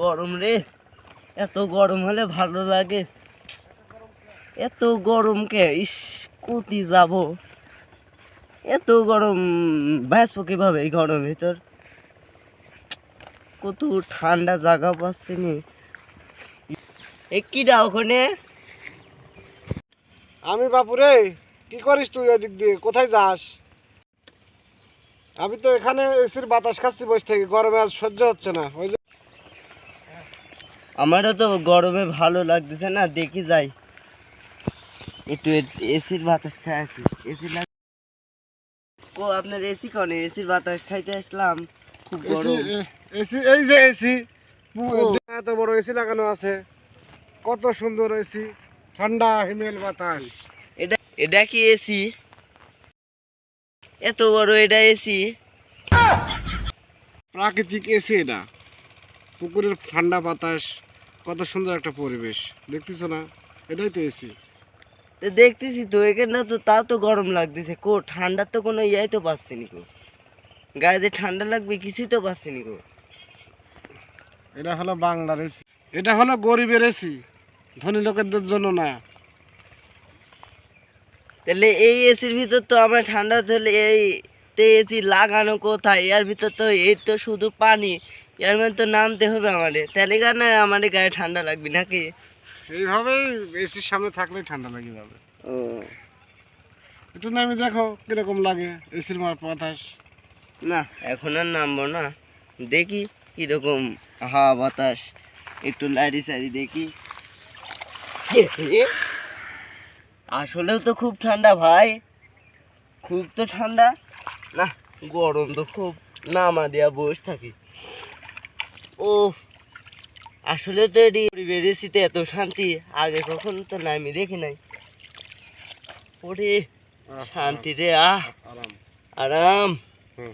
গরম রে। এত গরম হলে ভালো লাগে। এত গরম কে? ইস কোথি যাব। এত গরম বাঁচবো কীভাবে এই গরম ভিতর? কত ঠান্ডা জায়গা পাচ্ছি নি। এ ওখানে? আমি বাপুরে, কি করিস তুই ওদিক দিয়ে? কোথায় যাস? আমি তো এখানে এসির বাতাস খাচ্ছি বসে থেকে। গরমে আজ সহ্য হচ্ছে না। ওই যে আমারও তো গরমে ভালো লাগতেছে না দেখি যাই। একটু এসির বাতাস খাই আসি। এসি লাগ ও আপনার এসি কনে? এসির বাতাস খাইতে আসলাম। খুব গরম। এসি এই যে এসি। এত বড় এসি লাগানো আছে। কত সুন্দর এসি। ঠান্ডা হিমেল বাতাস। এটা এটা কি এসি? এত বড় এটা এসি প্রাকৃতিক এসি এটা পুকুরের ঠান্ডা বাতাস কত সুন্দর একটা পরিবেশ। দেখতেছো না? এটাই তো এসি দেখতেছি তো এখানে তো তা তো গরম লাগতেছে। কো ঠান্ডার তো কোনো ইয়াই তো পাচ্ছি নি কো। গায়ে যে ঠান্ডা লাগবে কিছুই তো পাচ্ছি নি কো। এটা হলো বাংলার এসি এটা হলো গরিবের এসি ধনী লোকেদের জন্য না। তাহলে এই এসির ভিতর তো আমার ঠান্ডা ধরলে এই তে এসি লাগানো কোথায়? এর ভিতর তো এই তো শুধু পানি। এর মধ্যে তো নামতে হবে আমাদের। তাহলে কেন আমাদের গায়ে ঠান্ডা লাগবে নাকি? এইভাবেই এসির সামনে থাকলে ঠান্ডা লেগে যাবে। ও। একটু নামি দেখো কীরকম লাগে এসির মার বাতাস। না এখন আর নামবো না। দেখি কীরকম হাওয়া বাতাস। একটু লাড়ি সাড়ি দেখি আসলেও তো খুব ঠান্ডা ভাই। খুব তো ঠান্ডা। না গরম তো খুব। নামা দেওয়া বসে থাকি। ও আসলে তো এটি বেরিয়েছিতে এত শান্তি। আগে কখনো তো না আমি দেখি নাই। ওরে শান্তি রে আহ। আরাম। আরাম। হুম।